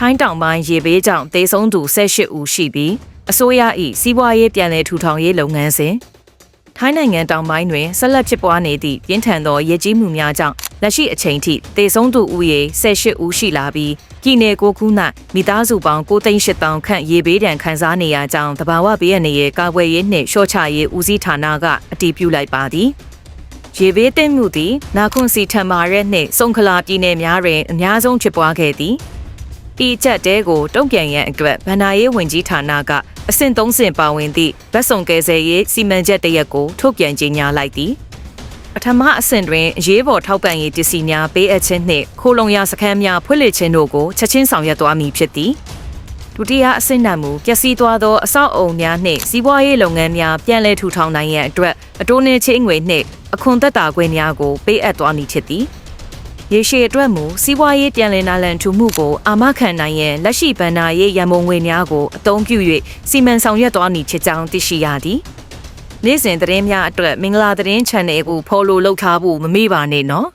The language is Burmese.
ထိုင်းတောင်ပိုင်းရေဘေးကြောင့်တေဆုံးသူ18ဦးရှိပြီးအစိုးရ၏စီးပွားရေးပြန်လည်ထူထောင်ရေးလုပ်ငန်းစဉ်ထိုင်းနိုင်ငံတောင်ပိုင်းတွင်ဆက်လက်ဖြစ်ပွားနေသည့်ပြင်းထန်သောရေကြီးမှုများကြောင့်လက်ရှိအချိန်ထိတေဆုံးသူဦးရေ18ဦးရှိလာပြီးပြည်내ကိုခု၌မိသားစုပေါင်း9,800ခန့်ရေဘေးဒဏ်ခံစားနေရကြောင်းတဘာဝဘေးရန်ရဲ့ကာကွယ်ရေးနှင့်ရှော့ချရေးဦးစီးဌာနကအတည်ပြုလိုက်ပါသည်ရေဘေးသင့်မှုသည်နာခွန်စီထံမာရဲနှင့်စုံခလာပြည်နယ်များတွင်အများဆုံးဖြစ်ပွားခဲ့သည် ဤချက်တဲကိုတုံ့ပြန်ရန်အတွက်ဗန္နာရေးဝင်ကြီးဌာနကအဆင့်၃ဆင့်ပါဝင်သည့်ဗတ်စုံကယ်ဆယ်ရေးစီမံချက်တရက်ကိုထုတ်ပြန်ကြေညာလိုက်သည်ပထမအဆင့်တွင်အရေးပေါ်ထောက်ပံ့ရေးပစ္စည်းများပေးအပ်ခြင်းနှင့်ခိုးလုံရစခန်းများဖွင့်လှစ်ခြင်းတို့ကိုချက်ချင်းဆောင်ရွက်သွားမည်ဖြစ်သည်ဒုတိယအဆင့်နှံမူပျက်စီးသွားသောအဆောက်အအုံများနှင့်စီးပွားရေးလုပ်ငန်းများပြန်လည်ထူထောင်နိုင်ရန်အတွက်အတိုးနှင့်ချင်းငွေနှင့်အခွန်သက်သာခွင့်များကိုပေးအပ်သွားမည်ဖြစ်သည် ရေရှည်အတွက်မူစီးပွားရေးပြန်လည်နာလန်ထူမှုကိုအာမခံနိုင်ရန်လက်ရှိဗန္နာရေးရန်ပုံငွေများကိုအသုံးပြု၍စီမံဆောင်ရွက်သွားမည်ဖြစ်ကြောင်းသိရှိရသည်နေ့စဉ်သတင်းများအတွက်မင်္ဂလာသတင်း channel ကို follow လုပ်ထားဖို့မမေ့ပါနဲ့နော်